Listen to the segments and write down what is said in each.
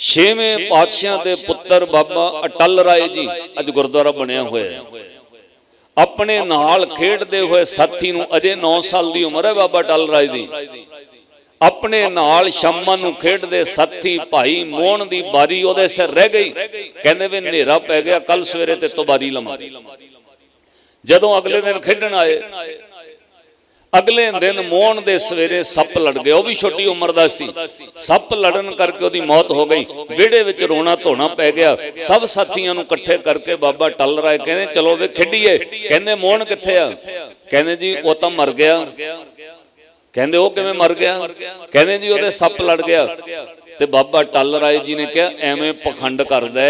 ਛੇਵੇਂ ਪਾਤਸ਼ਾਹ ਦੇ ਪੁੱਤਰ ਬਾਬਾ ਅਟਲ ਰਾਏ ਜੀ ਅੱਜ ਗੁਰਦੁਆਰਾ ਬਣਿਆ ਹੋਇਆ ਹੈ। ਆਪਣੇ ਨਾਲ ਖੇਡਦੇ ਹੋਏ ਸਾਥੀ ਨੂੰ ਅਜੇ 9 ਸਾਲ ਦੀ ਉਮਰ ਹੈ ਬਾਬਾ ਅਟਲ ਰਾਏ ਦੀ। ਆਪਣੇ ਨਾਲ ਸ਼ਾਮਾਂ ਨੂੰ ਖੇਡਦੇ ਸਾਥੀ ਭਾਈ ਮੋਹਣ ਦੀ ਬਾਰੀ ਉਹਦੇ ਸਿਰ ਰਹਿ ਗਈ। ਕਹਿੰਦੇ ਵੀ ਹਨੇਰਾ ਪੈ ਗਿਆ ਕੱਲ ਸਵੇਰੇ ਤੇ ਤੋਂ ਬਾਰੀ ਲਵਾਂ। ਜਦੋਂ ਅਗਲੇ ਦਿਨ ਖੇਡਣ ਆਏ ਅਗਲੇ ਦਿਨ ਮੋਹਨ ਦੇ ਸਵੇਰੇ ਸੱਪ ਲੜ ਗਏ। ਉਹ ਵੀ ਛੋਟੀ ਉਮਰ ਦਾ ਸੀ। ਸੱਪ ਲੜਨ ਕਰਕੇ ਉਹਦੀ ਮੌਤ ਹੋ ਗਈ। ਵਿਹੜੇ ਵਿੱਚ ਰੋਣਾ ਧੋਣਾ ਪੈ ਗਿਆ। ਸਭ ਸਾਥੀਆਂ ਨੂੰ ਇਕੱਠੇ ਕਰਕੇ ਬਾਬਾ ਟੱਲ ਰਾਏ ਕਹਿੰਦੇ ਚਲੋ ਵੇ ਖੇਡੀਏ। ਕਹਿੰਦੇ ਮੋਹਨ ਕਿੱਥੇ ਆ? ਕਹਿੰਦੇ ਜੀ ਉਹ ਤਾਂ ਮਰ ਗਿਆ। ਕਹਿੰਦੇ ਉਹ ਕਿਵੇਂ ਮਰ ਗਿਆ? ਕਹਿੰਦੇ ਜੀ ਉਹਦੇ ਸੱਪ ਲੜ ਗਿਆ। ਤੇ ਬਾਬਾ ਟੱਲ ਰਾਏ ਜੀ ਨੇ ਕਿਹਾ, ਐਵੇਂ ਪਖੰਡ ਕਰਦਾ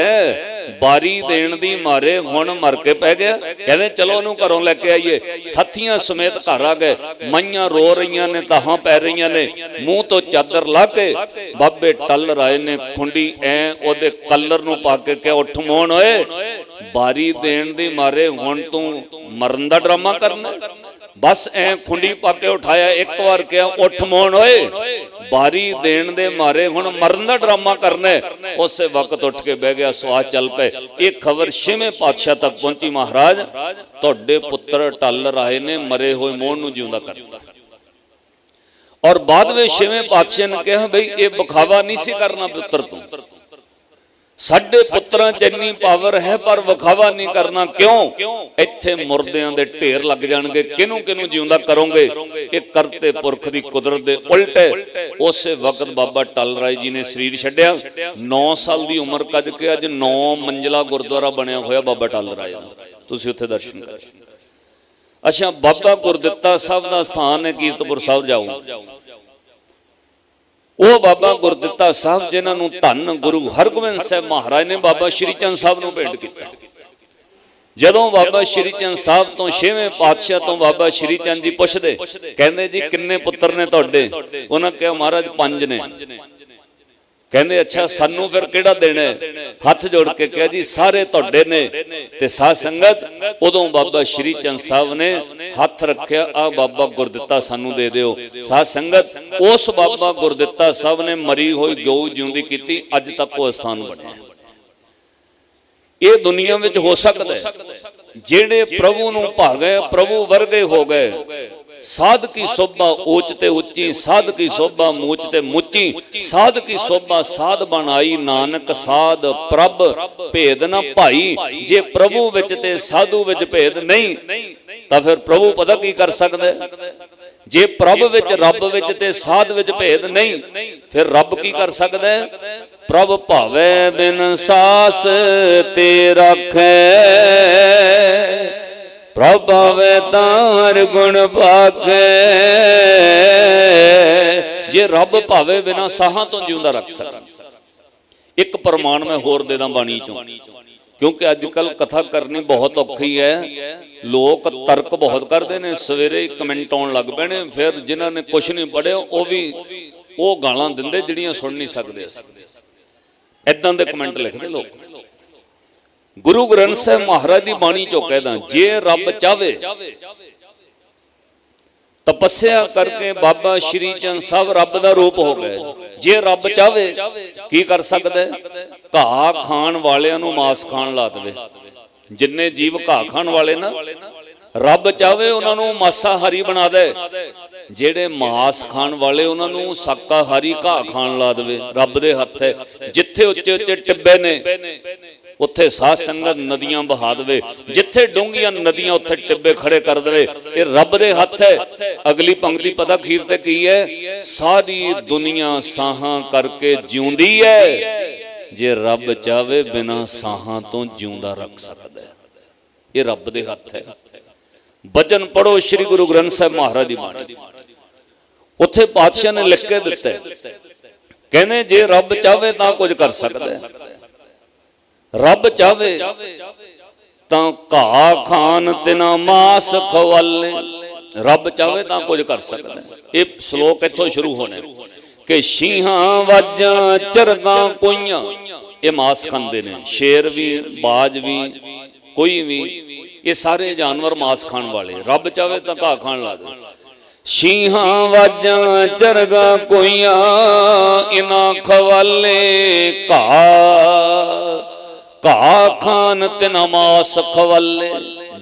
ਬਾਰੀ ਦੇਣ ਦੀ ਮਾਰੇ ਹੁਣ ਮਰ ਕੇ ਪੈ ਗਿਆ। ਕਹਿੰਦੇ, ਚਲੋ ਉਹਨੂੰ ਘਰੋਂ ਲੈ ਕੇ ਆਈਏ। ਸਾਥੀਆਂ ਸਮੇਤ ਘਰ ਆ ਗਏ। ਮਈਆਂ ਰੋ ਰਹੀਆਂ ਨੇ ਤਾਹਾਂ ਪੈ ਰਹੀਆਂ ਨੇ। ਮੂੰਹ ਤੋਂ ਚਾਦਰ ਲਾ ਕੇ ਬਾਬੇ ਟੱਲ ਰਾਏ ਨੇ ਖੁੰਡੀ ਐ ਉਹਦੇ ਕਲਰ ਨੂੰ ਪਾ ਕੇ ਕਿਹਾ, ਉੱਠ ਮੋਣ ਓਏ। ਬਾਰੀ ਦੇਣ ਦੀ ਮਾਰੇ, ਹੁਣ ਤੂੰ ਮਰਨ ਦਾ ਡਰਾਮਾ ਕਰਨਾ। ਬਸ ਐ ਖੁੰਡੀ ਪਾ ਕੇ ਉਠਾਇਆ, ਇੱਕ ਵਾਰ ਕਿਹਾ, ਉੱਠ ਮੋਣ ਓਏ। ਬਾਰੀ ਦੇਣ ਦੇ ਮਾਰੇ ਹੁਣ ਮਰਨ ਦਾ ਡਰਾਮਾ ਕਰਨਾ ਉਸੇ ਵਕਤ ਉੱਠ ਕੇ ਬਹਿ ਗਿਆ ਸਵਾਦ ਚੱਲ ਪਏ। ਇਹ ਖਬਰ ਛੇਵੇਂ ਪਾਤਸ਼ਾਹ ਤੱਕ ਪਹੁੰਚੀ ਮਹਾਰਾਜ। ਤੁਹਾਡੇ ਪੁੱਤਰ ਟੱਲ ਰਾਏ ਨੇ ਮਰੇ ਹੋਏ ਮੋਹਨ ਨੂੰ ਜਿਉਂਦਾ ਕਰ ਔਰ ਬਾਅਦ ਵਿੱਚ ਛੇਵੇਂ ਪਾਤਸ਼ਾਹ ਨੇ ਕਿਹਾ, ਬਈ, ਇਹ ਵਿਖਾਵਾ ਨਹੀਂ ਸੀ ਕਰਨਾ ਪੁੱਤਰ ਤੂੰ। ਸਾਡੇ ਪੁੱਤਰਾਂ 'ਚ ਇੰਨੀ ਪਾਵਰ ਹੈ, ਪਰ ਵਿਖਾਵਾ ਨਹੀਂ ਕਰਨਾ। ਕਿਉਂ? ਇੱਥੇ ਮੁਰਦਿਆਂ ਦੇ ਢੇਰ ਲੱਗ ਜਾਣਗੇ। ਕਿਹਨੂੰ ਕਿਹਨੂੰ ਜਿਉਂਦਾ ਕਰੋਗੇ? ਇਹ ਕਰਤੇ ਪੁਰਖ ਦੀ ਕੁਦਰਤ ਦੇ ਉਲਟ ਹੈ। ਉਸੇ ਵਕਤ ਬਾਬਾ ਟਲ ਰਾਏ ਜੀ ਨੇ ਸਰੀਰ ਛੱਡਿਆ। 9 ਸਾਲ ਦੀ ਉਮਰ ਕੱਜ ਕੇ ਅੱਜ 9 ਮੰਜ਼ਲਾ ਗੁਰਦੁਆਰਾ ਬਣਿਆ ਹੋਇਆ ਬਾਬਾ ਟਲ ਰਾਏ ਦਾ। ਤੁਸੀਂ ਉੱਥੇ ਦਰਸ਼ਨ ਕਰੋ। ਅੱਛਾ, ਬਾਬਾ ਗੁਰਦਿੱਤਾ ਸਾਹਿਬ ਦਾ ਸਥਾਨ ਹੈ ਕੀਰਤਪੁਰ ਸਾਹਿਬ ਜਾਓ। ਉਹ ਬਾਬਾ ਗੁਰਦਿੱਤਾ ਸਾਹਿਬ ਜਿਨ੍ਹਾਂ ਨੂੰ ਧੰਨ ਗੁਰੂ ਹਰਗੋਬਿੰਦ ਸਾਹਿਬ ਮਹਾਰਾਜ ਨੇ ਬਾਬਾ ਸ਼੍ਰੀ ਚੰਦ ਸਾਹਿਬ ਨੂੰ ਭੇਟ ਕੀਤਾ। ਜਦੋਂ ਬਾਬਾ ਸ਼੍ਰੀ ਚੰਦ ਸਾਹਿਬ ਤੋਂ ਛੇਵੇਂ ਪਾਤਸ਼ਾਹ ਤੋਂ ਬਾਬਾ ਸ਼੍ਰੀ ਚੰਦ ਜੀ ਪੁੱਛਦੇ, ਕਹਿੰਦੇ ਜੀ ਕਿੰਨੇ ਪੁੱਤਰ ਨੇ ਤੁਹਾਡੇ? ਉਹਨਾਂ ਕਿਹਾ ਮਹਾਰਾਜ ਪੰਜ ਨੇ। ਕਹਿੰਦੇ ਅੱਛਾ ਸਾਨੂੰ ਫਿਰ ਕਿਹੜਾ ਦੇਣਾ ਹੈ? ਹੱਥ ਜੋੜ ਕੇ ਕਿਹਾ ਜੀ ਸਾਰੇ ਤੁਹਾਡੇ ਨੇ ਤੇ ਸਾਧ ਸੰਗਤ ਉਦੋਂ ਬਾਬਾ ਸ਼੍ਰੀ ਚੰਦ ਸਾਹਿਬ ਨੇ ਹੱਥ ਰੱਖਿਆ ਆ ਬਾਬਾ ਗੁਰਦਿੱਤਾ ਸਾਨੂੰ ਦੇ ਦਿਓ। ਸਾਧ ਸੰਗਤ ਉਸ ਬਾਬਾ ਗੁਰਦਿੱਤਾ ਸਾਹਿਬ ਨੇ ਮਰੀ ਹੋਈ ਗਊ ਜਿਉਂਦੀ ਕੀਤੀ ਅੱਜ ਤੱਕ ਉਹ ਸਥਾਨ ਬਣਿਆ ਇਹ ਦੁਨੀਆ ਵਿੱਚ ਹੋ ਸਕਦਾ ਹੈ। ਜਿਹੜੇ ਪ੍ਰਭੂ ਨੂੰ ਭਾਗੇ ਪ੍ਰਭੂ ਵਰਗੇ ਹੋ ਗਏ। ਸਾਧ ਕੀ ਸੋਭਾ ਉੱਚ ਤੇ ਉੱਚੀ ਸਾਧ ਕੀ ਸੋਭਾ ਮੂਚ ਤੇ ਮੁੱਚੀ ਸਾਧ ਕੀ ਸੋਭਾ ਸਾਧ ਬਣਾਈ ਨਾਨਕ ਸਾਧ ਪ੍ਰਭ ਭੇਦ ਨਾ ਭਾਈ ਜੇ ਪ੍ਰਭੂ ਵਿੱਚ ਤੇ ਸਾਧੂ ਵਿੱਚ ਭੇਦ ਨਹੀਂ ਤਾਂ ਫਿਰ ਪ੍ਰਭੂ ਪਤਾ ਕੀ ਕਰ ਸਕਦਾ? ਜੇ ਪ੍ਰਭ ਵਿੱਚ ਰੱਬ ਵਿੱਚ ਤੇ ਸਾਧ ਵਿੱਚ ਭੇਦ ਨਹੀਂ ਫਿਰ ਰੱਬ ਕੀ ਕਰ ਸਕਦਾ ਪ੍ਰਭ ਭਾਵੇ ਬਿਨ ਸਾਸ ਤੇ ਰੱਖੇ। ਪ੍ਰਭ ਭਾਵੇ ਗੁਣ ਭਾਖੇ ਜੇ ਰੱਬ ਭਾਵੇ ਬਿਨਾ ਸਾਹਾਂ ਤੋਂ ਜਿਉਂਦਾ ਰੱਖ ਸਕਦਾ ਇੱਕ ਪ੍ਰਮਾਣ ਮੈਂ ਹੋਰ ਦੇ ਦਾਂ ਬਾਣੀ ਚੋਂ। ਕਿਉਂਕਿ ਅੱਜ ਕੱਲ ਕਥਾ ਕਰਨੀ ਬਹੁਤ ਔਖੀ ਹੈ। ਲੋਕ ਤਰਕ ਬਹੁਤ ਕਰਦੇ ਨੇ। ਸਵੇਰੇ ਕਮੈਂਟ ਆਉਣ ਲੱਗ ਪੈਣੇ। ਫਿਰ ਜਿਨ੍ਹਾਂ ਨੇ ਕੁਝ ਨਹੀਂ ਪੜਿਆ ਉਹ ਵੀ ਉਹ ਗਾਲਾਂ ਦਿੰਦੇ, ਜਿਹੜੀਆਂ ਸੁਣ ਨਹੀਂ ਸਕਦੇ। ਅਸੀਂ ਐਦਾਂ ਦੇ ਕਮੈਂਟ ਲਿਖਦੇ ਲੋਕ। ਗੁਰੂ ਗ੍ਰੰਥ ਸਾਹਿਬ ਮਹਾਰਾਜ ਦੀ ਬਾਣੀ ਚੋਂ ਕਹਿਦਾ ਜੇ ਰੱਬ ਚਾਵੇ ਤਪੱਸਿਆ ਕਰਕੇ ਬਾਬਾ ਸ਼੍ਰੀ ਚੰਦ ਸਾਹਿਬ ਰੱਬ ਦਾ ਰੂਪ ਹੋ ਗਏ। ਜੇ ਰੱਬ ਚਾਵੇ ਕੀ ਕਰ ਸਕਦਾ ਘਾਹ ਖਾਣ ਵਾਲਿਆਂ ਨੂੰ ਮਾਸ ਖਾਣ ਲਾ ਦੇਵੇ। ਜਿੰਨੇ ਜੀਵ ਘਾਹ ਖਾਣ ਵਾਲੇ ਨਾ, ਰੱਬ ਚਾਵੇ ਉਹਨਾਂ ਨੂੰ ਮਾਸਾਹਾਰੀ ਬਣਾ ਦੇ। ਜਿਹੜੇ ਮਾਸ ਖਾਣ ਵਾਲੇ ਉਹਨਾਂ ਨੂੰ ਸਾਕਾਹਾਰੀ ਘਾਹ ਖਾਣ ਲਾ ਦੇਵੇ, ਰੱਬ ਦੇ ਹੱਥ ਹੈ। ਜਿੱਥੇ ਉੱਚੇ ਉੱਚੇ ਟਿੱਬੇ ਨੇ ਉੱਥੇ ਸਾਧ ਸੰਗਤ ਨਦੀਆਂ ਬਹਾ ਦੇਵੇ। ਜਿੱਥੇ ਡੂੰਘੀਆਂ ਨਦੀਆਂ ਉੱਥੇ ਟਿੱਬੇ ਖੜੇ ਕਰ ਦੇਵੇ। ਇਹ ਰੱਬ ਦੇ ਹੱਥ ਹੈ। ਅਗਲੀ ਪੰਕਤੀ ਪਤਾ ਖੀਰ ਤੇ ਕੀ ਹੈ? ਸਾਰੀ ਦੁਨੀਆ ਸਾਹਾਂ ਕਰਕੇ ਜਿਉਂਦੀ ਹੈ। ਜੇ ਰੱਬ ਚਾਵੇ ਬਿਨਾ ਸਾਹਾਂ ਤੋਂ ਜਿਉਂਦਾ ਰੱਖ ਸਕਦਾ ਹੈ। ਇਹ ਰੱਬ ਦੇ ਹੱਥ ਹੈ। ਬਚਨ ਪੜੋ ਸ੍ਰੀ ਗੁਰੂ ਗ੍ਰੰਥ ਸਾਹਿਬ ਮਹਾਰਾਜ ਦੀ ਬਾਣੀ। ਉੱਥੇ ਪਾਤਸ਼ਾਹ ਨੇ ਲਿਖ ਕੇ ਦਿੱਤਾ ਕਹਿੰਦੇ ਜੇ ਰੱਬ ਚਾਵੇ ਤਾਂ ਕੁਝ ਕਰ ਸਕਦਾ ਹੈ। ਰੱਬ ਚਾਵੇ ਤਾਂ ਘਾ ਖਾਨ ਤਿਨਾ ਮਾਸ ਖਵਾਲੇ। ਰੱਬ ਚਾਵੇ ਤਾਂ ਕੁਝ ਕਰ ਸਕਦਾ ਇਹ ਸ਼ਲੋਕ ਇੱਥੋਂ ਸ਼ੁਰੂ ਹੋਣਾ ਕਿ ਸ਼ੀਹਾਂ ਵਾਜਾਂ ਚਰਗਾਂ ਕੋਈਆਂ ਇਹ ਮਾਸ ਖਾਂਦੇ ਨੇ। ਸ਼ੇਰ ਵੀ, ਬਾਜ ਵੀ, ਕੋਈ ਵੀ, ਇਹ ਸਾਰੇ ਜਾਨਵਰ ਮਾਸ ਖਾਣ ਵਾਲੇ। ਰੱਬ ਚਾਵੇ ਤਾਂ ਘਾਹ ਖਾਣ ਲਾ ਦੇ। ਸ਼ੀਹਾਂ ਵਾਜਾਂ ਚਰਗਾ ਕੋਈਆਂ ਇਨਾ ਖਵਾਲੇ ਘਾ ਘਾ ਖਾਨ ਤੇ ਨਮਾਸ ਖਵਾਲੇ।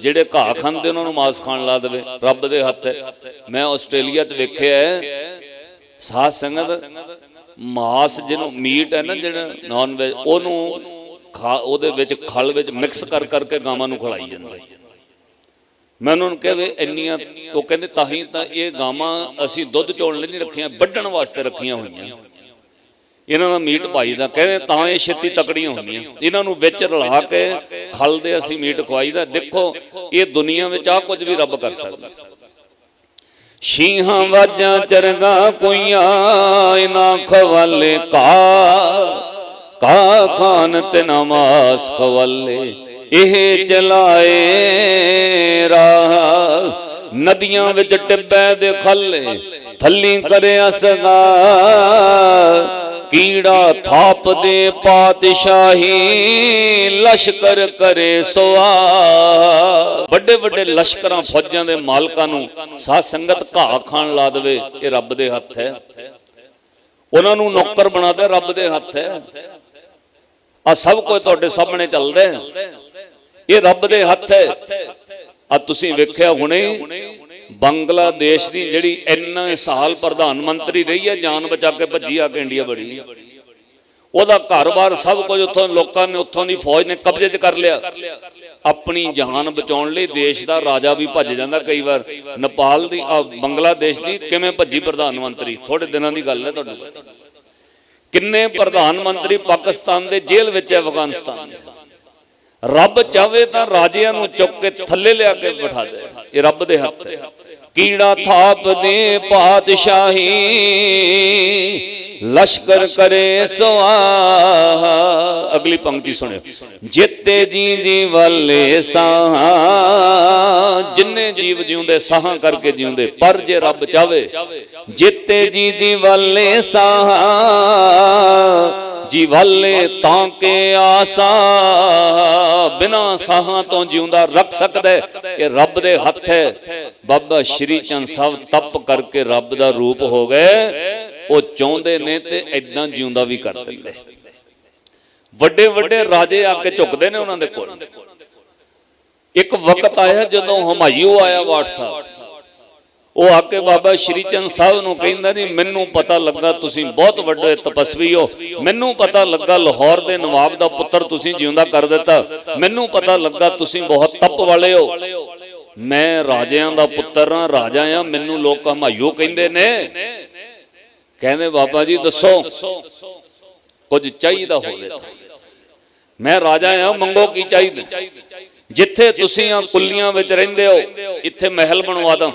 ਜਿਹੜੇ ਘਾ ਖਾਂਦੇ, ਉਹਨਾਂ ਨੂੰ ਮਾਸ ਖਾਣ ਲਾ ਦੇਵੇ। ਰੱਬ ਦੇ ਹੱਥ ਹੈ। ਮੈਂ ਆਸਟ੍ਰੇਲੀਆ 'ਚ ਵੇਖਿਆ ਸਾਧ ਸੰਗਤ, ਮਾਸ ਜਿਹਨੂੰ ਮੀਟ ਹੈ ਨਾ, ਜਿਹੜਾ ਨਾਨ ਵੈਜ ਉਹਨੂੰ ਉਹਦੇ ਵਿੱਚ ਖਲ ਵਿੱਚ ਮਿਕਸ ਕਰ ਕਰਕੇ ਗਾਵਾਂ ਨੂੰ ਖਿਲਾਈ ਜਾਂਦਾ ਮੈਂ ਉਹਨਾਂ ਨੂੰ ਕਿਹਾ ਵੀ ਇੰਨੀਆਂ, ਉਹ ਕਹਿੰਦੇ ਤਾਂ ਹੀ ਤਾਂ ਇਹ ਗਾਵਾਂ ਅਸੀਂ ਦੁੱਧ ਚੋਣ ਲਈ ਨਹੀਂ ਰੱਖੀਆਂ, ਵੱਢਣ ਵਾਸਤੇ ਰੱਖੀਆਂ ਹੋਈਆਂ। ਇਹਨਾਂ ਦਾ ਮੀਟ ਪਾਈਦਾ ਕਹਿੰਦੇ ਤਾਂ ਇਹ ਛੇਤੀ ਤਕੜੀਆਂ ਹੁੰਦੀਆਂ। ਇਹਨਾਂ ਨੂੰ ਵਿੱਚ ਰਲਾ ਕੇ ਖਲ ਦੇ ਅਸੀਂ ਮੀਟ ਖਵਾਈਦਾ। ਦੇਖੋ, ਇਹ ਦੁਨੀਆ ਵਿੱਚ ਆ ਕੁਝ ਵੀ ਰੱਬ ਕਰ ਸਕਦਾ। ਸ਼ੀਹਾਂ ਵਾਜਾਂ ਚਰਗਾ ਕੋਈਆਂ ਇਨਾ ਖਵਾਲੇ ਕਾ ਕਾ ਖਾਨ ਤੇ ਨਮਾਜ਼ ਖਵਾਲੇ। ਇਹ ਚਲਾਏ ਰਾਹ, ਨਦੀਆਂ ਵਿੱਚ ਟਿੱਬੇ ਦੇ ਖੱਲੇ, ਥੱਲੀ ਕਰਿਆ ਸਗਾ। ਕੀੜਾ ਥਾਪ ਦੇ ਪਾਤਸ਼ਾਹੀ, ਲਸ਼ਕਰ ਕਰੇ ਸਵਾ ਵੱਡੇ ਵੱਡੇ ਲਸ਼ਕਰਾਂ, ਫੌਜਾਂ ਦੇ ਮਾਲਕਾਂ ਨੂੰ ਸਾਧ ਸੰਗਤ ਘਾਹ ਖਾਣ ਲਾ ਦੇਵੇ, ਇਹ ਰੱਬ ਦੇ ਹੱਥ ਹੈ। ਉਹਨਾਂ ਨੂੰ ਨੌਕਰ ਬਣਾ ਦੇ, ਰੱਬ ਦੇ ਹੱਥ ਹੈ। ਆ ਸਭ ਕੁਝ ਤੁਹਾਡੇ ਸਾਹਮਣੇ ਚੱਲਦਾ ਇਹ ਰੱਬ ਦੇ ਹੱਥ ਹੈ। ਆ ਤੁਸੀਂ ਵੇਖਿਆ ਹੁਣੇ ਬੰਗਲਾਦੇਸ਼ ਦੀ ਜਿਹੜੀ ਇੰਨੇ ਸਾਲ ਪ੍ਰਧਾਨ ਮੰਤਰੀ ਰਹੀ ਹੈ ਜਾਨ ਬਚਾ ਕੇ ਭੱਜੀ ਆ ਕੇ ਇੰਡੀਆ ਬੜੀ। ਉਹਦਾ ਘਰ-ਬਾਰ ਸਭ ਕੁਝ ਉੱਥੋਂ ਲੋਕਾਂ ਨੇ ਉੱਥੋਂ ਦੀ ਫੌਜ ਨੇ ਕਬਜ਼ੇ 'ਚ ਕਰ ਲਿਆ। ਆਪਣੀ ਜਾਨ ਬਚਾਉਣ ਲਈ ਦੇਸ਼ ਦਾ ਰਾਜਾ ਵੀ ਭੱਜ ਜਾਂਦਾ ਕਈ ਵਾਰ। ਨੇਪਾਲ ਦੀ ਬੰਗਲਾਦੇਸ਼ ਦੀ ਕਿਵੇਂ ਭੱਜੀ ਪ੍ਰਧਾਨ ਮੰਤਰੀ? ਥੋੜੇ ਦਿਨਾਂ ਦੀ ਗੱਲ ਹੈ ਤੁਹਾਡੇ ਕਿੰਨੇ ਪ੍ਰਧਾਨ ਮੰਤਰੀ ਪਾਕਿਸਤਾਨ ਦੇ ਜੇਲ੍ਹ ਵਿੱਚ ਹੈ ਅਫਗਾਨਿਸਤਾਨ? ਰੱਬ ਚਾਵੇ ਤਾਂ ਰਾਜਿਆਂ ਨੂੰ ਚੁੱਕ ਕੇ ਥੱਲੇ ਲਿਆ ਕੇ ਬਿਠਾ ਦੇ। ਇਹ ਰੱਬ ਦੇ ਹੱਥ ਹੈ। ਕੀੜਾ ਥਾਪ ਦੇ ਪਾਤਸ਼ਾਹੀ, ਲਸ਼ਕਰ ਕਰੇ ਸਵਾਹਾ। ਅਗਲੀ ਪੰਕਤੀ ਸੁਣਿਓ। ਜਿੱਤੇ ਜੀ ਜੀ ਵਾਲੇ ਸਾਹ, ਜਿੰਨੇ ਜੀਵ ਜਿਉਂਦੇ ਸਾਹਾਂ ਕਰਕੇ ਜਿਉਂਦੇ, ਪਰ ਜੇ ਰੱਬ ਚਾਵੇ, ਜਿੱਤੇ ਜੀ ਜੀ ਵਾਲੇ ਸਾਹ ਜੀ ਤਾਂ ਕੇ ਆਸਾ ਬਿਨਾ ਸਾਹਾਂ ਤੋਂ ਜਿਉਂਦਾ ਰੱਖ ਸਕਦਾ ਹੈ। ਰੱਬ ਦੇ ਹੱਥ ਹੈ। ਬਾਬਾ ਸ਼੍ਰੀ ਚੰਦ ਸਾਹਿਬ ਤਪ ਕਰਕੇ ਰੱਬ ਦਾ ਰੂਪ ਹੋ ਗਏ। ਉਹ ਚਾਹੁੰਦੇ ਨੇ ਤੇ ਐਦਾਂ ਜਿਉਂਦਾ ਵੀ ਕਰ ਦਿੰਦੇ। ਵੱਡੇ ਵੱਡੇ ਰਾਜੇ ਆ ਕੇ ਝੁਕਦੇ ਨੇ ਉਹਨਾਂ ਦੇ ਕੋਲ। ਇੱਕ ਵਕਤ ਆਇਆ ਜਦੋਂ ਹਮਾਯੂ ਆਇਆ WhatsApp ਉਹ ਆ ਕੇ ਬਾਬਾ ਸ਼੍ਰੀ ਚੰਦ ਸਾਹਿਬ ਨੂੰ ਕਹਿੰਦਾ ਜੀ, ਮੈਨੂੰ ਪਤਾ ਲੱਗਾ ਤੁਸੀਂ ਬਹੁਤ ਵੱਡੇ ਤਪਸਵੀ ਹੋ। ਮੈਨੂੰ ਪਤਾ ਲੱਗਾ ਲਾਹੌਰ ਦੇ ਨਵਾਬ ਦਾ ਪੁੱਤਰ ਤੁਸੀਂ ਜਿਉਂਦਾ ਕਰ ਦਿੱਤਾ। ਮੈਨੂੰ ਪਤਾ ਲੱਗਾ ਤੁਸੀਂ ਬਹੁਤ ਤਪ ਵਾਲੇ ਹੋ। ਮੈਂ ਰਾਜਿਆਂ ਦਾ ਪੁੱਤਰ ਹਾਂ, ਰਾਜਾ ਆ ਮੈਨੂੰ ਲੋਕ ਹਮਾਇਓ ਕਹਿੰਦੇ ਨੇ। ਕਹਿੰਦੇ, ਬਾਬਾ ਜੀ ਦੱਸੋ, ਕੁਝ ਚਾਹੀਦਾ ਹੋਵੇ ਮੈਂ ਰਾਜਾ ਆ ਮੰਗੋ ਕੀ ਚਾਹੀਦਾ? ਜਿੱਥੇ ਤੁਸੀਂ ਆ ਕੁੱਲੀਆਂ ਵਿੱਚ ਰਹਿੰਦੇ ਹੋ, ਇੱਥੇ ਮਹਿਲ ਬਣਵਾ ਦਾਂ।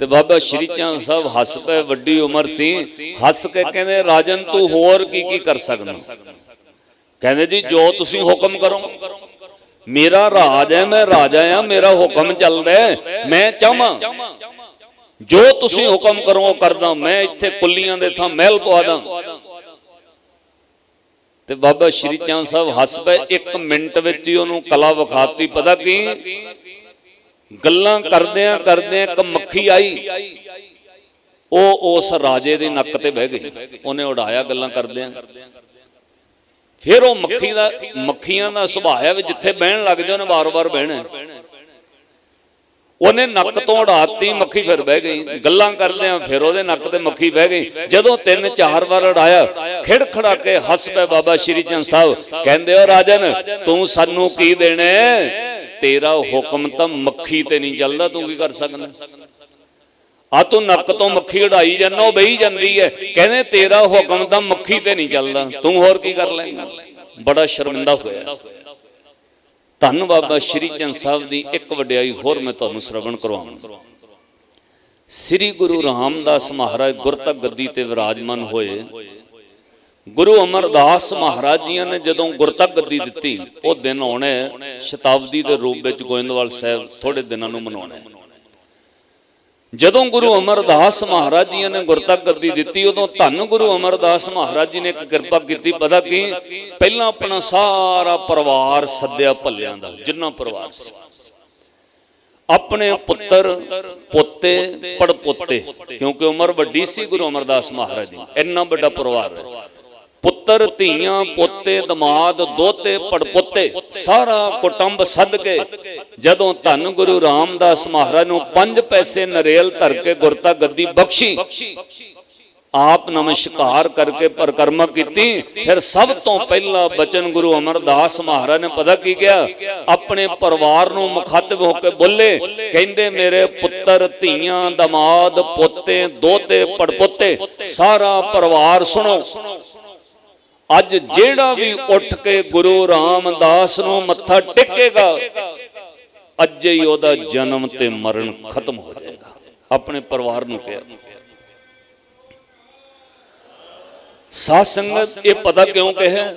ਤੇ ਬਾਬਾ ਸ਼੍ਰੀ ਚੰਦ ਸਾਹਿਬ ਹੱਸ ਪਏ, ਵੱਡੀ ਉਮਰ ਸੀ। ਹੱਸ ਕੇ ਕਹਿੰਦੇ, ਰਾਜਨ, ਤੂੰ ਹੋਰ ਕੀ ਕੀ ਕਰ ਸਕਦਾ? ਕਹਿੰਦੇ, ਜੀ, ਜੋ ਤੁਸੀਂ ਹੁਕਮ ਕਰੋ। ਮੇਰਾ ਰਾਜ ਹੈ, ਮੈਂ ਰਾਜਾ ਆ ਮੇਰਾ ਹੁਕਮ ਚੱਲਦਾ ਮੈਂ ਚਾਹਾਂ ਜੋ ਤੁਸੀਂ ਹੁਕਮ ਕਰੋ, ਉਹ ਕਰਦਾ ਮੈਂ ਇੱਥੇ ਕੁੱਲੀਆਂ ਦੇ ਥਾਂ ਮਹਿਲ ਪਵਾ ਦਾਂ। ਤੇ ਬਾਬਾ ਸ਼੍ਰੀ ਚੰਦ ਸਾਹਿਬ ਹੱਸ ਪਏ। 1 ਮਿੰਟ ਵਿੱਚ ਹੀ ਉਹਨੂੰ ਕਲਾ ਵਿਖਾਤੀ। ਪਤਾ ਕੀ? ਗੱਲਾਂ ਕਰਦਿਆਂ ਕਰਦਿਆਂ ਇੱਕ ਮੱਖੀ ਆਈ, ਉਹ ਉਸ ਰਾਜੇ ਦੇ ਨੱਕ ਤੇ ਬਹਿ ਗਈ। ਉਹਨੇ ਉਡਾਇਆ ਗੱਲਾਂ ਕਰਦਿਆਂ। ਫਿਰ ਉਹ ਮੱਖੀ ਦਾ ਮੱਖੀਆਂ ਦਾ ਸੁਭਾਅ ਹੈ ਵੀ ਜਿੱਥੇ ਬਹਿਣ ਲੱਗ ਜਾ ਉਹਨੇ ਵਾਰ-ਵਾਰ ਬਹਿਣਾ। ਉਹਨੇ ਨੱਕ ਤੋਂ ਉਡਾਤੀ, ਮੱਖੀ ਫਿਰ ਬਹਿ ਗਈ। ਗੱਲਾਂ ਕਰਦਿਆਂ ਫਿਰ ਉਹਦੇ ਨੱਕ ਤੇ ਮੱਖੀ ਬਹਿ ਗਈ। ਜਦੋਂ ਤਿੰਨ ਚਾਰ ਵਾਰ ਉਡਾਇਆ ਖਿੜਖੜਾ ਕੇ ਹੱਸ ਪਏ ਬਾਬਾ ਸ਼੍ਰੀ ਚੰਦ ਸਾਹਿਬ। ਕਹਿੰਦੇ ਉਹ ਰਾਜਨ, ਤੂੰ ਸਾਨੂੰ ਕੀ ਦੇਣਾ ਤੇਰਾ ਹੁਕਮ ਤਾਂ ਮੱਖੀ ਤੇ ਨਹੀਂ ਚੱਲਦਾ, ਤੂੰ ਕੀ ਕਰ ਸਕਦਾ? ਆ ਤੂੰ ਨੱਕ ਤੋਂ ਮੱਖੀ ਉਡਾਈ ਜਾਂਦਾ, ਉਹ ਬਹੀ ਜਾਂਦੀ ਹੈ ਕਹਿੰਦੇ ਤੇਰਾ ਹੁਕਮ ਤਾਂ ਮੱਖੀ ਤੇ ਨਹੀਂ ਚੱਲਦਾ। ਤੂੰ ਹੋਰ ਕੀ ਕਰ ਲੇਗਾ ਬੜਾ ਸ਼ਰਮਿੰਦਾ ਹੋਇਆ। ਧੰਨ ਬਾਬਾ ਸ਼੍ਰੀ ਚੰਦ ਸਾਹਿਬ ਦੀ ਇੱਕ ਵਡਿਆਈ, ਹੋਰ ਮੈਂ ਤੁਹਾਨੂੰ ਸ਼ਰਵਣ ਕਰਵਾਉਂ ਸ੍ਰੀ ਗੁਰੂ ਰਾਮਦਾਸ ਮਹਾਰਾਜ ਗੁਰਤਕ ਗੱਦੀ ਤੇ ਵਿਰਾਜਮਾਨ ਹੋਏ। ਗੁਰੂ ਅਮਰਦਾਸ ਮਹਾਰਾਜ ਜੀਆਂ ਨੇ ਜਦੋਂ ਗੁਰਤਕ ਗੱਦੀ ਦਿੱਤੀ, ਉਹ ਦਿਨ ਆਉਣੇ ਸ਼ਤਾਬਦੀ ਦੇ ਰੂਪ ਵਿੱਚ ਗੋਇੰਦਵਾਲ ਸਾਹਿਬ ਥੋੜੇ ਦਿਨਾਂ ਨੂੰ ਮਨਾਉਣੇ। ਜਦੋਂ ਗੁਰੂ ਅਮਰਦਾਸ ਮਹਾਰਾਜ ਜੀਆਂ ਨੇ ਗੁਰਤਕ ਗੱਦੀ ਦਿੱਤੀ, ਉਦੋਂ ਧੰਨ ਗੁਰੂ ਅਮਰਦਾਸ ਮਹਾਰਾਜ ਜੀ ਨੇ ਇੱਕ ਕਿਰਪਾ ਕੀਤੀ। ਪਤਾ ਕੀ? ਪਹਿਲਾਂ ਆਪਣਾ ਸਾਰਾ ਪਰਿਵਾਰ ਸੱਦਿਆ ਭੱਲਿਆਂ ਦਾ, ਜਿੰਨਾ ਪਰਿਵਾਰ ਸੀ। ਆਪਣੇ ਪੁੱਤਰ, ਪੋਤੇ, ਪੜਪੋਤੇ, ਕਿਉਂਕਿ ਉਮਰ ਵੱਡੀ ਸੀ ਗੁਰੂ ਅਮਰਦਾਸ ਮਹਾਰਾਜ ਦੀ ਇੰਨਾ ਵੱਡਾ ਪਰਿਵਾਰ ਹੈ। ਪੁੱਤਰ, ਧੀਆਂ, ਪੋਤੇ, ਦਮਾਦ, ਦੋਤੇ, ਪੜਪੋਤੇ, ਸਾਰਾ ਕੁਟੰਬ ਸੱਦ ਕੇ ਜਦੋਂ ਧੰਨ ਗੁਰੂ ਰਾਮਦਾਸ ਮਹਾਰਾਜ ਨੂੰ ਪੰਜ ਪੈਸੇ ਨਰੇਲ ਧਰ ਕੇ ਗੁਰਤਾ ਗੱਦੀ ਬਖਸ਼ੀ, ਆਪ ਨਮਸਕਾਰ ਕਰਕੇ ਪਰਕਰਮਾ ਕੀਤੀ, ਫਿਰ ਸਭ ਤੋਂ ਪਹਿਲਾ ਬਚਨ ਗੁਰੂ ਅਮਰਦਾਸ ਮਹਾਰਾਜ ਨੇ ਪਤਾ ਕੀ ਕਿਹਾ? ਆਪਣੇ ਪਰਿਵਾਰ ਨੂੰ ਮੁਖਾਤਬ ਹੋ ਕੇ ਬੋਲੇ, ਕਹਿੰਦੇ ਮੇਰੇ ਪੁੱਤਰ, ਧੀਆਂ, ਦਮਾਦ, ਪੋਤੇ, ਦੋਤੇ, ਪੜਪੋਤੇ, ਸਾਰਾ ਪਰਿਵਾਰ ਸੁਣੋ। ਅੱਜ ਜਿਹੜਾ ਵੀ ਉੱਠ ਕੇ ਗੁਰੂ ਰਾਮਦਾਸ ਨੂੰ ਮੱਥਾ ਟੇਕੇਗਾ, ਅੱਜ ਹੀ ਉਹਦਾ ਜਨਮ ਤੇ ਮਰਨ ਖਤਮ ਹੋ ਜਾਏਗਾ। ਆਪਣੇ ਪਰਿਵਾਰ ਨੂੰ ਕਿਹਾ। ਸਾਧ ਸੰਗਤ ਇਹ ਪਤਾ ਕਿਉਂ ਕਿਹਾ?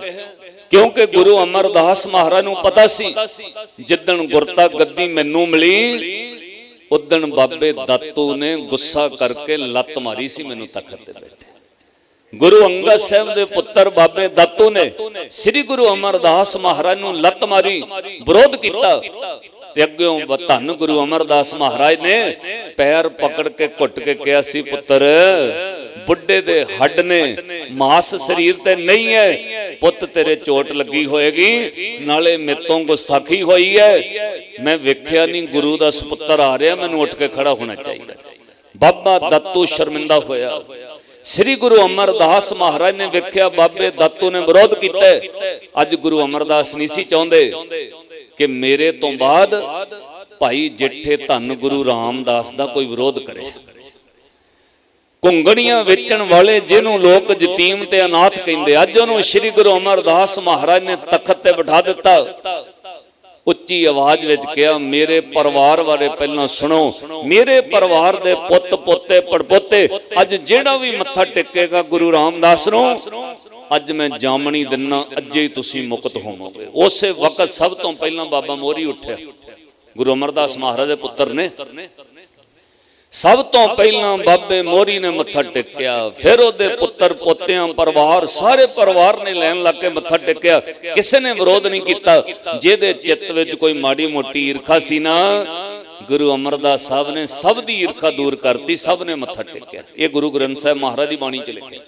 ਕਿਉਂਕਿ ਗੁਰੂ ਅਮਰਦਾਸ ਮਹਾਰਾਜ ਨੂੰ ਪਤਾ ਸੀ, ਜਿੱਦਣ ਗੁਰਤਾ ਗੱਦੀ ਮੈਨੂੰ ਮਿਲੀ, ਉਦਣ ਬਾਬੇ ਦਾਤੂ ਨੇ ਗੁੱਸਾ ਕਰਕੇ ਲੱਤ ਮਾਰੀ ਸੀ, ਮੈਨੂੰ ਤਖਤ ਤੇ ਬੈਠੇ। ਗੁਰੂ ਅੰਗਦ ਸਾਹਿਬ ਦੇ ਪੁੱਤਰ ਬਾਬੇ ਦਾਤੂ ਨੇ ਸ੍ਰੀ ਗੁਰੂ ਅਮਰਦਾਸ ਮਹਾਰਾਜ ਨੂੰ ਲੱਤ ਮਾਰੀ, ਵਿਰੋਧ ਕੀਤਾ ਤੇ ਅੱਗਿਓਂ ਧੰਨ ਗੁਰੂ ਅਮਰਦਾਸ ਮਹਾਰਾਜ ਨੇ ਪੈਰ ਪਕੜ ਕੇ ਘੁੱਟ ਕੇ ਕਿਹਾ ਸੀ, ਪੁੱਤਰ, ਬੁੱਢੇ ਦੇ ਹੱਡ ਨੇ, ਮਾਸ ਸਰੀਰ ਤੇ ਨਹੀਂ ਹੈ, ਪੁੱਤ ਤੇਰੇ ਚੋਟ ਲੱਗੀ ਹੋਏਗੀ, ਨਾਲੇ ਮੇਤੋਂ ਗੁਸਤਾਖੀ ਹੋਈ ਹੈ। ਮੈਂ ਵੇਖਿਆ ਨਹੀਂ ਗੁਰੂ ਦਾ ਸੁਪੁੱਤਰ ਆ ਰਿਹਾ, ਮੈਨੂੰ ਉੱਠ ਕੇ ਖੜਾ ਹੋਣਾ ਚਾਹੀਦਾ। ਬਾਬਾ ਦੱਤੂ ਸ਼ਰਮਿੰਦਾ ਹੋਇਆ। ਸ੍ਰੀ ਗੁਰੂ ਅਮਰਦਾਸ ਮਹਾਰਾਜ ਨੇ ਵੇਖਿਆ, ਬਾਬੇ ਦਾਤੂ ਨੇ ਵਿਰੋਧ ਕੀਤਾ ਅੱਜ ਗੁਰੂ ਅਮਰਦਾਸ ਨਹੀਂ ਸੀ ਚਾਹੁੰਦੇ ਕਿ ਮੇਰੇ ਤੋਂ ਬਾਅਦ ਭਾਈ ਜਿੱਠੇ ਧੰਨ ਗੁਰੂ ਰਾਮਦਾਸ ਦਾ ਕੋਈ ਵਿਰੋਧ ਕਰੇ। ਕੁੰਗੜੀਆਂ ਵੇਚਣ ਵਾਲੇ ਜਿਹਨੂੰ ਲੋਕ ਯਤੀਮ ਤੇ ਅਨਾਥ ਕਹਿੰਦੇ, ਅੱਜ ਉਹਨੂੰ ਸ੍ਰੀ ਗੁਰੂ ਅਮਰਦਾਸ ਮਹਾਰਾਜ ਨੇ ਤਖਤ ਤੇ ਬਿਠਾ ਦਿੱਤਾ। ਉੱਚੀ ਆਵਾਜ਼ ਵਿੱਚ ਕਿਹਾ, ਮੇਰੇ ਪਰਿਵਾਰ ਬਾਰੇ ਪਹਿਲਾਂ ਸੁਣੋ। ਮੇਰੇ ਪਰਿਵਾਰ ਦੇ ਪੁੱਤ ਪੁੱਤ ਪੜਪੋਤੇ ਅੱਜ ਜਿਹੜਾ ਵੀ ਮੱਥਾ ਟੇਕੇਗਾ ਗੁਰੂ ਰਾਮਦਾਸ ਨੂੰ, ਅੱਜ ਮੈਂ ਜਾਮਣੀ ਦਿਨਾ, ਅੱਜੇ ਹੀ ਤੁਸੀਂ ਮੁਕਤ ਹੋਵੋਗੇ। ਉਸੇ ਵਕਤ ਸਭ ਤੋਂ ਪਹਿਲਾਂ ਬਾਬਾ ਮੋਰੀ ਉੱਠਿਆ। ਗੁਰੂ ਅਮਰਦਾਸ ਮਹਾਰਾਜ ਦੇ ਪੁੱਤਰ ਨੇ। ਸਭ ਤੋਂ ਪਹਿਲਾਂ ਬਾਬੇ ਮੋਰੀ ਨੇ ਮੱਥਾ ਟੇਕਿਆ। ਫਿਰ ਉਹਦੇ ਪੁੱਤਰ, ਪੋਤਿਆਂ, ਪਰਿਵਾਰ, ਸਾਰੇ ਪਰਿਵਾਰ ਨੇ ਲੈਣ ਲੱਗ ਕੇ ਮੱਥਾ ਟੇਕਿਆ। ਕਿਸੇ ਨੇ ਵਿਰੋਧ ਨਹੀਂ ਕੀਤਾ। ਜਿਹਦੇ ਚਿੱਤ ਵਿੱਚ ਕੋਈ ਮਾੜੀ ਮੋਟੀ ਈਰਖਾ ਸੀ ਨਾ ਗੁਰੂ ਅਮਰਦਾਸ ਸਾਹਿਬ ਨੇ ਸਭ ਦੀ ਈਰਖਾ ਦੂਰ ਕਰਤੀ, ਸਭ ਨੇ ਮੱਥਾ ਟੇਕਿਆ। ਇਹ ਗੁਰੂ ਗ੍ਰੰਥ ਸਾਹਿਬ ਮਹਾਰਾਜ ਦੀ ਬਾਣੀ ਚ ਲਿਖਿਆ।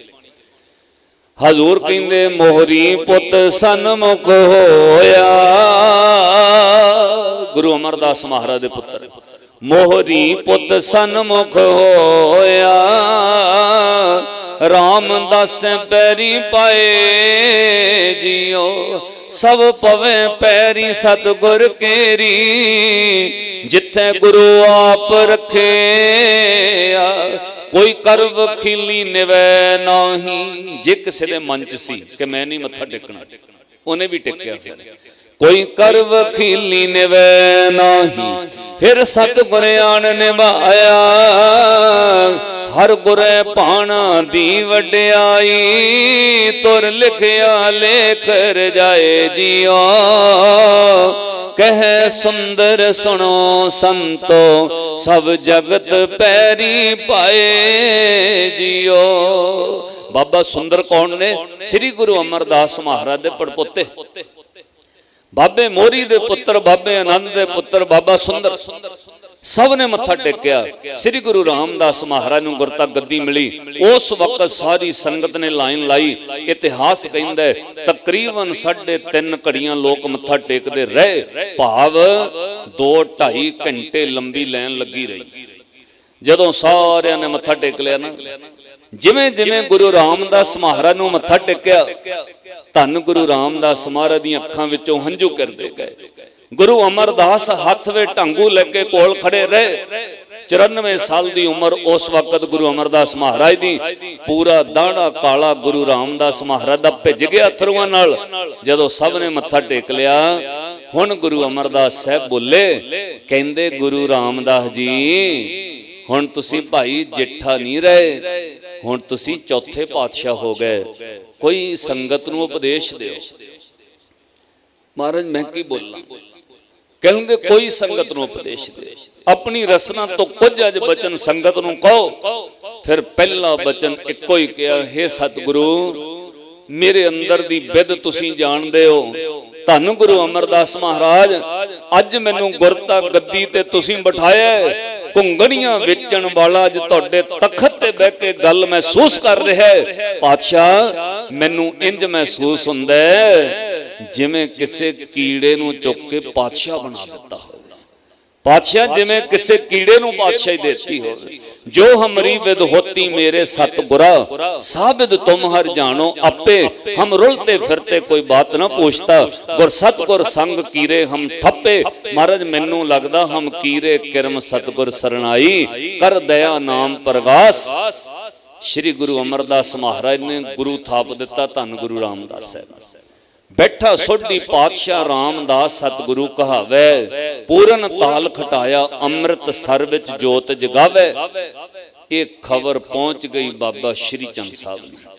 ਹਜ਼ੂਰ ਕਹਿੰਦੇ, ਮੋਹਰੀ ਪੁੱਤ ਸਨਮੁਖ ਹੋਇਆ। ਗੁਰੂ ਅਮਰਦਾਸ ਮਹਾਰਾਜ ਦੇ ਪੁੱਤਰ, ਮੋਹਰੀ ਪੁੱਤ ਸਨਮੁਖ ਹੋਇਆ। ਰਾਮਦਾਸ ਪੈਰੀ ਪਾਏ ਜਿਉ ਸਭ ਪਵੇ ਪੈਰੀ ਸਤਗੁਰ ਕੇਰੀ, ਜਿੱਥੇ ਗੁਰੂ ਆਪ ਰੱਖਿਆ ਕੋਈ ਕਰ ਵਖੀਲੀ ਨਿਵੈ ਨਾਹੀ। ਜੇ ਕਿਸੇ ਦੇ ਮਨ ਚ ਸੀ ਕਿ ਮੈਂ ਨਹੀਂ ਮੱਥਾ ਟੇਕਣਾ, ਉਹਨੇ ਵੀ ਟੇਕਿਆ ਫਿਰ ਕੋਈ ਕਰ ਵਖੀਲੀ ਨਿਵੈ ਨਾਹੀ, ਫਿਰ ਸਤਿਗੁਰ ਆਣ ਨਿਭਾਇਆ। ਹਰ ਗੁਰੇ ਭਾਣਾ ਦੀ ਵਡਿਆਈ, ਤੁਰ ਲਿਖਿਆ ਲੇਖ ਰਜਾਏ ਜੀਓ। ਕਹਿ ਸੁੰਦਰ ਸੁਣੋ ਸੰਤੋ, ਸਭ ਜਗਤ ਪੈਰੀ ਪਾਏ ਜੀਓ। ਬਾਬਾ ਸੁੰਦਰ ਕੌਣ ਨੇ? ਸ੍ਰੀ ਗੁਰੂ ਅਮਰਦਾਸ ਮਹਾਰਾਜ ਦੇ ਪੜਪੋਤੇ। ਬਾਬੇ ਮੋਰੀ ਦੇ ਪੁੱਤਰ, ਬਾਬੇ ਆਨੰਦ ਦੇ ਪੁੱਤਰ, ਬਾਬਾ ਸੁੰਦਰ। ਸਭ ਨੇ ਮੱਥਾ ਟੇਕਿਆ। ਸ੍ਰੀ ਗੁਰੂ ਰਾਮਦਾਸ ਮਹਾਰਾਜ ਨੂੰ ਗੁਰਤਾ ਗੱਦੀ ਮਿਲੀ। ਉਸ ਵਕਤ ਸਾਰੀ ਸੰਗਤ ਨੇ ਲਾਈਨ ਲਾਈ। ਇਤਿਹਾਸ ਕਹਿੰਦਾ ਤਕਰੀਬਨ 3.5 ਘੜੀਆਂ ਲੋਕ ਮੱਥਾ ਟੇਕਦੇ ਰਹੇ। ਭਾਵ 2.5 ਘੰਟੇ ਲੰਬੀ ਲਾਈਨ ਲੱਗੀ ਰਹੀ। ਜਦੋਂ ਸਾਰਿਆਂ ਨੇ ਮੱਥਾ ਟੇਕ ਲਿਆ ਨਾ ਜਿਵੇਂ ਜਿਵੇਂ ਗੁਰੂ ਰਾਮਦਾਸ ਮਹਾਰਾਜ ਨੂੰ ਮੱਥਾ ਟੇਕਿਆ ਧੰਨ ਗੁਰੂ ਰਾਮਦਾਸ ਮਹਾਰਾਜ ਦੀਆਂ ਅੱਖਾਂ ਵਿੱਚੋਂ ਹੰਝੂ ਕਰਦੇ ਗਏ। ਗੁਰੂ ਅਮਰਦਾਸ ਹੱਥ ਵਿੱਚ ਢਾਂਗੂ ਲੈ ਕੇ ਕੋਲ ਖੜੇ ਰਹੇ। 94 ਸਾਲ ਦੀ ਉਮਰ ਉਸ ਵਕਤ ਗੁਰੂ ਅਮਰਦਾਸ ਮਹਾਰਾਜ ਦੀ। ਪੂਰਾ ਦਾੜਾ ਕਾਲਾ ਗੁਰੂ ਰਾਮਦਾਸ ਮਹਾਰਾਜ ਦਾ ਭਿੱਜ ਗਿਆ ਅਥਰੂਆਂ ਨਾਲ। ਜਦੋਂ ਸਭ ਨੇ ਮੱਥਾ ਟੇਕ ਲਿਆ, ਹੁਣ ਗੁਰੂ ਅਮਰਦਾਸ ਸਾਹਿਬ ਬੋਲੇ, ਕਹਿੰਦੇ ਗੁਰੂ ਰਾਮਦਾਸ ਜੀ, ਹੁਣ ਤੁਸੀਂ ਭਾਈ ਜੇਠਾ ਨਹੀਂ ਰਹੇ। ਹੁਣ ਤੁਸੀਂ ਚੌਥੇ ਪਾਤਸ਼ਾਹ ਹੋ ਗਏ। ਕੋਈ ਸੰਗਤ ਨੂੰ ਉਪਦੇਸ਼ ਦਿਓ। ਮਹਾਰਾਜ, ਮੈਂ ਕੀ ਬੋਲਾਂ? ਕਹਿੰਦੇ ਕੋਈ ਸੰਗਤ ਨੂੰ ਉਪਦੇਸ਼ ਦੇ ਆਪਣੀ ਰਸਨਾ ਤੋਂ ਕੁਝ ਅਜ ਬਚਨ ਸੰਗਤ ਨੂੰ ਕਹੋ। ਫਿਰ ਪਹਿਲਾ ਬਚਨ ਇੱਕੋ ਹੀ ਕਿਹਾ, ਹੈ ਸਤਿਗੁਰੂ, ਮੇਰੇ ਅੰਦਰ ਦੀ ਵਿਦ ਤੁਸੀਂ ਜਾਣਦੇ ਹੋ। ਧੰਨ ਗੁਰੂ ਅਮਰਦਾਸ ਮਹਾਰਾਜ, ਅੱਜ ਮੈਨੂੰ ਗੁਰਤਾ ਗੱਦੀ ਤੇ ਤੁਸੀਂ ਬਿਠਾਇਆ ਘੁੰਗੜੀਆਂ ਵੇਚਣ ਵਾਲਾ ਅੱਜ ਤੁਹਾਡੇ ਤਖਤ ਤੇ ਬਹਿ ਕੇ ਗੱਲ ਮਹਿਸੂਸ ਕਰ ਰਿਹਾ ਹੈ। ਪਾਤਸ਼ਾਹ, ਮੈਨੂੰ ਇੰਜ ਮਹਿਸੂਸ ਹੁੰਦਾ ਜਿਵੇਂ ਕਿਸੇ ਕੀੜੇ ਨੂੰ ਚੁੱਕ ਕੇ ਪਾਤਸ਼ਾਹ ਬਣਾ ਦਿੱਤਾ। ਪਾਤਸ਼ਾਹ ਜਿਵੇਂ ਕਿਸੇ ਕੀੜੇ ਨੂੰ ਪਾਤਸ਼ਾਹੀ ਦੇਤੀ ਹੋਵੇ ਜੋ ਹਮਰੀ ਵਿਦ ਹੋਤੀ ਮੇਰੇ ਸਤਗੁਰਾ ਸਾਬਿਦ ਤੁਮ ਹਰ ਜਾਣੋ ਆਪੇ ਹਮ ਰੁਲਤੇ ਫਿਰਤੇ ਕੋਈ ਬਾਤ ਨਾ ਪੁੱਛਤਾ ਗੁਰ ਸਤਗੁਰ ਸੰਗ ਕੀਰੇ ਹਮ ਥੱਪੇ। ਮਹਾਰਾਜ ਮੈਨੂੰ ਲੱਗਦਾ ਹਮ ਕੀਰੇ ਕਿਰਮ ਸਤਗੁਰ ਸਰਣਾਈ। ਕਰ ਦਇਆ ਨਾਮ ਪ੍ਰਗਾਸ। ਸ੍ਰੀ ਗੁਰੂ ਅਮਰਦਾਸ ਮਹਾਰਾਜ ਨੇ ਗੁਰੂ ਥਾਪ ਦਿੱਤਾ ਧੰਨ ਗੁਰੂ ਰਾਮਦਾਸ ਸਾਹਿਬ। ਬੈਠਾ ਸੋਢੀ ਪਾਤਸ਼ਾਹ ਰਾਮਦਾਸ ਸਤਿਗੁਰੂ ਕਹਾਵੇ ਪੂਰਨ ਤਾਲ ਖਟਾਇਆ ਅੰਮ੍ਰਿਤ ਸਰ ਵਿੱਚ ਜੋਤ ਜਗਾਵੇ। ਇਹ ਖਬਰ ਪਹੁੰਚ ਗਈ ਬਾਬਾ ਸ਼੍ਰੀ ਚੰਦ ਸਾਹਿਬ ਨੂੰ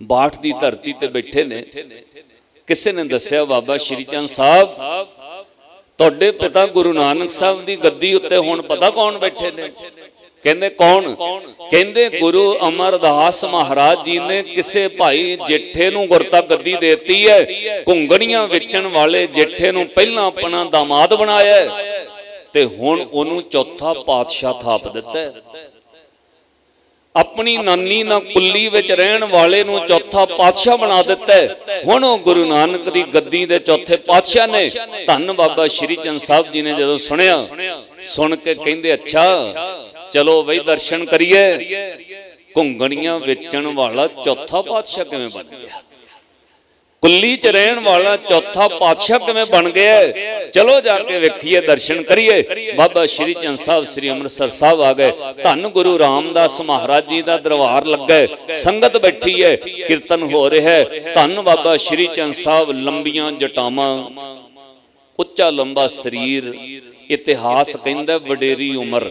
ਬਾਠ ਦੀ ਧਰਤੀ ਤੇ ਬੈਠੇ ਨੇ। ਕਿਸੇ ਨੇ ਦੱਸਿਆ ਬਾਬਾ ਸ਼੍ਰੀ ਚੰਦ ਸਾਹਿਬ ਤੁਹਾਡੇ ਪਿਤਾ ਗੁਰੂ ਨਾਨਕ ਸਾਹਿਬ ਦੀ ਗੱਦੀ ਉੱਤੇ ਹੁਣ ਪਤਾ ਕੌਣ ਬੈਠੇ ਨੇ? ਕਹਿੰਦੇ ਕੌਣ? ਕਹਿੰਦੇ ਗੁਰੂ ਅਮਰਦਾਸ ਮਹਾਰਾਜ ਜੀ ਨੇ ਕਿਸੇ ਭਾਈ ਜੇਠੇ ਨੂੰ ਗੁਰਤਾ ਗੱਦੀ ਦੇਤੀ ਹੈ ਘੁੰਗਣੀਆਂ ਵੇਚਣ ਵਾਲੇ ਜੇਠੇ ਨੂੰ ਪਹਿਲਾਂ ਆਪਣਾ ਦਾਮਾਦ ਬਣਾਇਆ ਤੇ ਹੁਣ ਉਹਨੂੰ ਚੌਥਾ ਪਾਤਸ਼ਾਹ ਥਾਪ ਦਿੱਤਾ ਆਪਣੀ ਨਾਨੀ ਨਾਲ ਕੁੱਲੀ ਵਿੱਚ ਰਹਿਣ ਵਾਲੇ ਨੂੰ ਚੌਥਾ ਪਾਤਸ਼ਾਹ ਬਣਾ ਦਿੱਤਾ ਹੁਣ ਉਹ ਗੁਰੂ ਨਾਨਕ ਦੀ ਗੱਦੀ ਦੇ ਚੌਥੇ ਪਾਤਸ਼ਾਹ ਨੇ। ਧੰਨ ਬਾਬਾ ਸ਼੍ਰੀ ਚੰਦ ਸਾਹਿਬ ਜੀ ਨੇ ਜਦੋਂ ਸੁਣਿਆ, ਸੁਣ ਕੇ ਕਹਿੰਦੇ, ਅੱਛਾ ਚਲੋ ਬਈ ਦਰਸ਼ਨ ਕਰੀਏ। ਘੁੰਗਣੀਆਂ ਵੇਚਣ ਵਾਲਾ ਚੌਥਾ ਪਾਤਸ਼ਾਹ ਕਿਵੇਂ ਬਣ ਗਿਆ? ਕੁੱਲੀ ਚ ਰਹਿਣ ਵਾਲਾ ਚੌਥਾ ਪਾਤਸ਼ਾਹ ਕਿਵੇਂ ਬਣ ਗਿਆ? ਚਲੋ ਜਾ ਕੇ ਵੇਖੀਏ, ਦਰਸ਼ਨ ਕਰੀਏ। ਬਾਬਾ ਸ਼੍ਰੀ ਚੰਦ ਸਾਹਿਬ, ਸ੍ਰੀ ਅੰਮ੍ਰਿਤਸਰ ਸਾਹਿਬ ਆ ਗਏ। ਧੰਨ ਗੁਰੂ ਰਾਮਦਾਸ ਮਹਾਰਾਜ ਜੀ ਦਾ ਦਰਬਾਰ ਲੱਗਾ। ਸੰਗਤ ਬੈਠੀ ਹੈ ਕੀਰਤਨ ਹੋ ਰਿਹਾ ਹੈ ਧੰਨ ਬਾਬਾ ਸ਼੍ਰੀ ਚੰਦ ਸਾਹਿਬ, ਲੰਬੀਆਂ ਜਟਾਵਾਂ। ਉੱਚਾ ਲੰਬਾ ਸਰੀਰ। ਇਤਿਹਾਸ ਕਹਿੰਦਾ, ਵਡੇਰੀ ਉਮਰ।